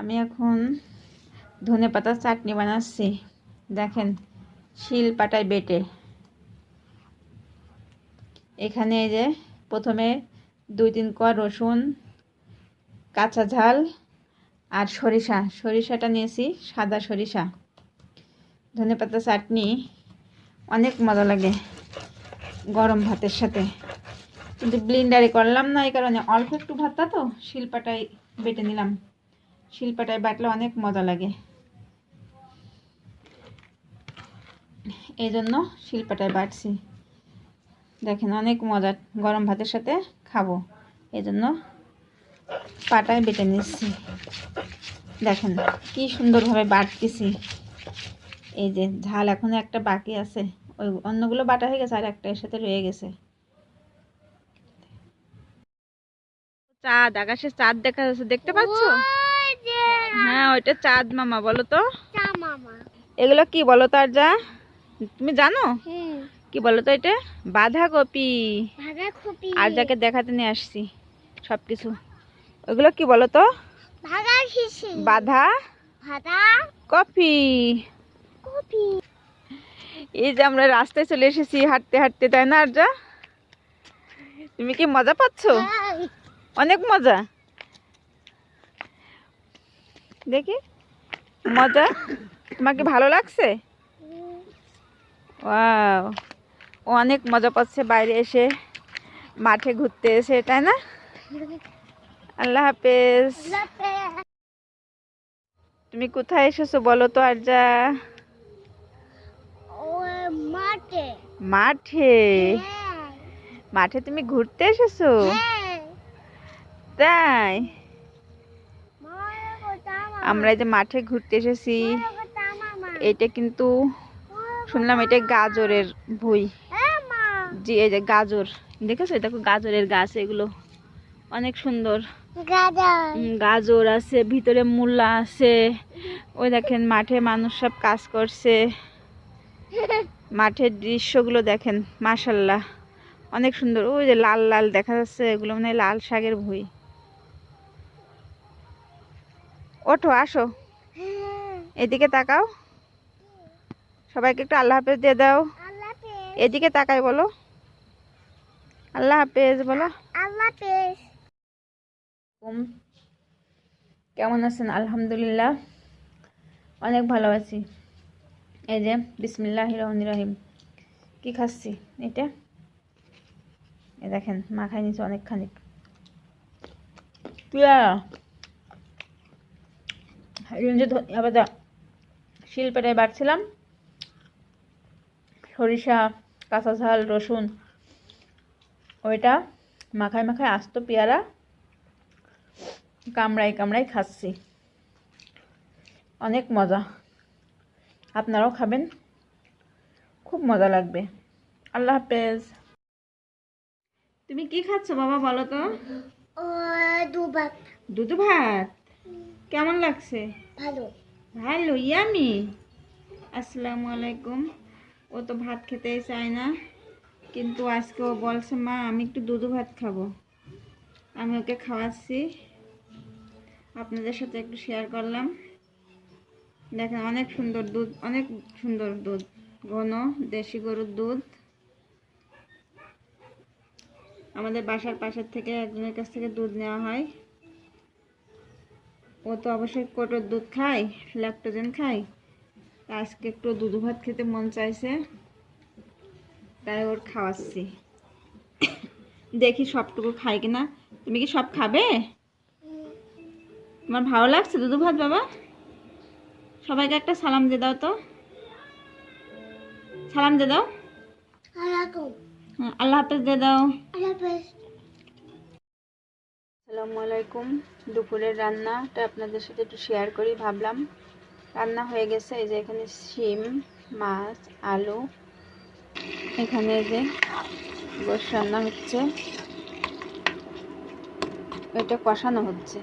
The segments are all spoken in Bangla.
আমি এখন ধনে পাতার চাটনি বানাচ্ছি। দেখেন শিল পাটায় বেটে। এখানে এই যে প্রথমে দুই তিন কোয়া রসুন, কাঁচা ঝাল আর সরিষা। সরিষাটা নিয়েছি সাদা সরিষা। ধনে পাতা চাটনি অনেক মজা লাগে গরম ভাতের সাথে। কিন্তু ব্লিন্ডারে করলাম না, এই কারণে অল্প একটু ভাতটা তো শিলপাটায় বেটে নিলাম। শিলপাটায় বাটলে অনেক মজা লাগে। এই জন্য শিলপাটায় বাটছি। দেখেন, অনেক মজা। গরম ভাতের সাথে খাব। এই জন্য পাটায় বেটে নিচ্ছি। দেখেন, কি সুন্দরভাবে বাটতেছি। এই যে ঝাল এখনও একটা বাকি আছে। ওই অন্যগুলো বাটা হয়ে গেছে, আর একটা এর সাথে রয়ে গেছে। চাঁদ, আকাশে চাঁদ দেখা যাচ্ছে, দেখতে পাচ্ছ? হ্যাঁ ওইটা চাঁদ মামা বলো তো। এগুলো কি বলো তো আর যা। তুমি জানো? কি বলো তো এটা? বাঁধাকপি। আর যাকে দেখাতে নিয়ে আসছি সব কিছু ওগুলো কি বলো তো? বাঁধা। কপি এই যে আমরা রাস্তায় চলে এসেছি হাঁটতে হাঁটতে তাই না আর যা? তুমি কি মজা পাচ্ছ? অনেক মজা। দেখি। মজা? তোমাকে ভালো লাগছে? ও অনেক মজা পাচ্ছে বাইরে এসে। মাঠে ঘুরতে এসে তাই না? আল্লাহ হাফেজ। তুমি কোথায় এসেছ বলো তো আর যা মাঠে। মাঠে? হ্যাঁ। মাঠে তুমি ঘুরতে এসেছ? হ্যাঁ। তাই? আমরা এই যে মাঠে ঘুরতে এসেছি এটা কিন্তু শুনলাম এটা গাজরের ভুই। জি এই যে গাজর। দেখেছ? দেখো গাজরের গাছ এগুলো অনেক সুন্দর। গাজর। আছে ভিতরে মূলা আছে। ওই দেখেন মাঠে মানুষ সব কাজ করছে। মাঠের দৃশ্যগুলো দেখেন মাশাল্লাহ। অনেক সুন্দর। ওই যে লাল লাল দেখা যাচ্ছে এগুলো মানে লাল শাকের ভুই। ওঠো, আসো। এদিকে তাকাও। সবাইকে একটু আল্লাহ হাফেজ দিয়ে দাও। এদিকে তাকাই বলো। আল্লাহ হাফেজ, বলো। কেমন আছেন? আলহামদুলিল্লাহ। অনেক ভালো আছি। এই যে বিসমিল্লাহ রহমান রহিম। কি খাচ্ছি? এটা? এ দেখেন মাখাই নিচ্ছে অনেকখানি। পেয়ারা এই যে ধনিয়া পাতা শিলপাটায় বাড়ছিলাম। সরিষা কাঁচা ঝাল রসুন ওইটা মাখায় মাখায় আস্ত পেয়ারা কামড়াই কামড়াই খাচ্ছি। অনেক মজা। আপনারাও খাবেন। খুব মজা লাগবে। আল্লাহ হাফেজ। তুমি কি খাচ্ছ বাবা বলো তো? ও দুবার। দুধ ভাত? কেমন লাগছে? ভালো। ভালো ইয়ামি। আসসালামু আলাইকুম। ও তো ভাত খেতেই চায় না কিন্তু আজকে ও বলছে মা আমি একটু দুধ ভাত খাব। আমি ওকে খাওয়াচ্ছি। আপনাদের সাথে একটু শেয়ার করলাম। দেখেন অনেক সুন্দর দুধ অনেক সুন্দর দুধ ঘন দেশি গরুর দুধ। আমাদের বাসার পাশের থেকে একজনের কাছ থেকে দুধ নেওয়া হয়। ও তো অবশ্যই কোটোর দুধ খায় ল্যাক্টোজেন খায়। আজকে একটু দুধ ভাত খেতে মন চাইছে তাই ওর খাওয়াচ্ছি। দেখি সবটুকু খাই কিনা। তুমি কি সব খাবে? তোমার ভালো লাগছে দুধু ভাত বাবা? সবাইকে একটা সালাম দিয়ে দাও তো। সালাম দিয়ে দাও। হ্যাঁ, আল্লাহ হাফেজ দিয়ে দাও। আল্লাহ পেশ আসসালামু আলাইকুম। দুপুরের রান্নাটা আপনাদের সাথে একটু শেয়ার করি, ভাবলাম। রান্না হয়ে গেছে, এই যে এখানে শিম, মাছ, আলু, এখানে যে গোশ রান্না হচ্ছে। এটা কষানো হচ্ছে।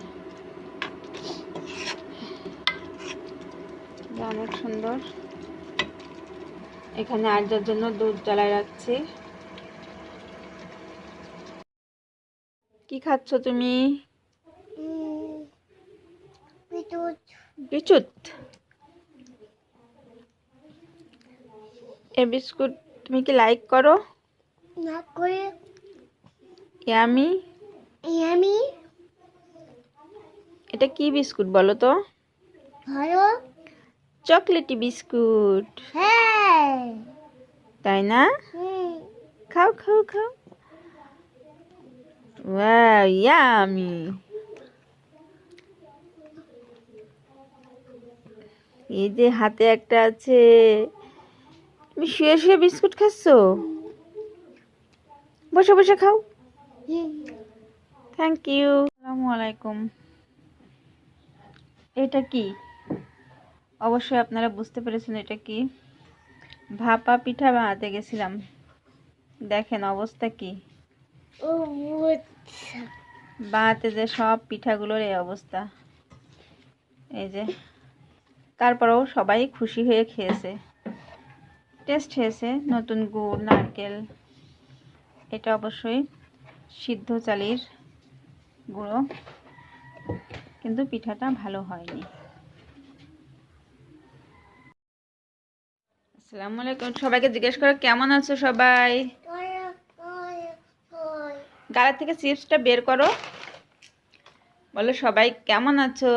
অনেক সুন্দর। এখানে আর্যার জন্য দুধ জ্বালায় রাখছি। কি খাচ্ছ তুমি? বিচুত এ বিস্কুট তুমি কি লাইক করো? না করে। ইয়ামি? আমি এটা কি বিস্কুট বলো তো? ভালো। Chocolatey biscuit. হ্যাঁ। তাই না? খাও খাও খাও। ওয়াও ইয়ামি এই যে হাতে একটা আছে, তুমি শুয়ে শুয়ে বিস্কুট খাচ্ছ? বসে বসে খাও। থ্যাংক ইউ আসসালামু আলাইকুম। এটা কি? অবশ্যই আপনারা বুঝতে পেরেছেন এটা কি। ভাপা পিঠা বানাতে গেছিলাম। দেখেন অবস্থা কি। ও বুঝছা যে সব পিঠাগুলোর এই অবস্থা। এই যে তারপরেও সবাই খুশি হয়ে খেয়েছে। টেস্ট হয়েছে নতুন গুড় নারকেল। এটা অবশ্যই সিদ্ধ চালির গুঁড়ো। কিন্তু পিঠাটা ভালো হয়নি। আসসালামু আলাইকুম সবাইকে জিজ্ঞেস করো কেমন আছো সবাই? গালা থেকে চিপসটা বের করো? বলো সবাই কেমন আছো?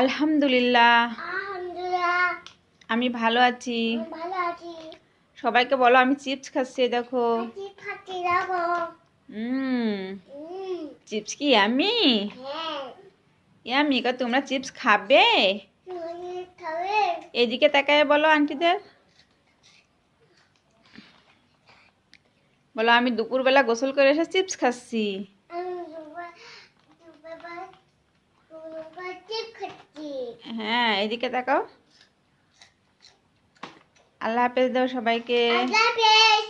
আলহামদুলিল্লাহ। আমি ভালো আছি। আমি সবাইকে বলো আমি চিপস খাচ্ছি দেখো। চিপস কি আমি হ্যাঁ ইয়ামি কা তোমরা চিপস খাবে? খাবে এদিকে তাকায় বলো আন্টিদের। বলো আমি দুপুরবেলা গোসল করে এসে চিপস খাচ্ছি। হ্যাঁ এদিকে তাকাও। আল্লাহ হাফেজ দাও সবাইকে। আল্লাহ হাফেজ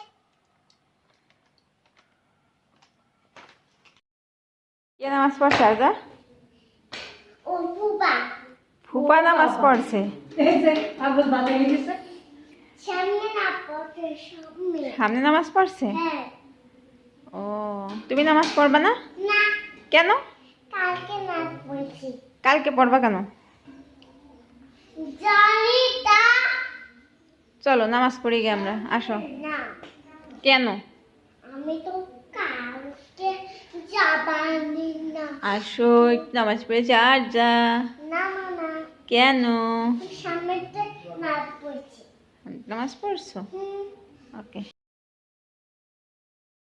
কে নামাজ পড়ছে আজা? ফুপা নামাজ পড়ছে। সামনে নামাজ পড়ছে? হ্যাঁ। ও তুমি নামাজ পড়বা না? কেন? কালকে পড়বা কেন? চলো নামাজ পড়ি গে আমরা আসো। কেন? আমি তো কালকে যাবানি না। আসো নামাজ পড়ে যা আর যা। না না না। কেন? নামাজ পড়ছো হুম ওকে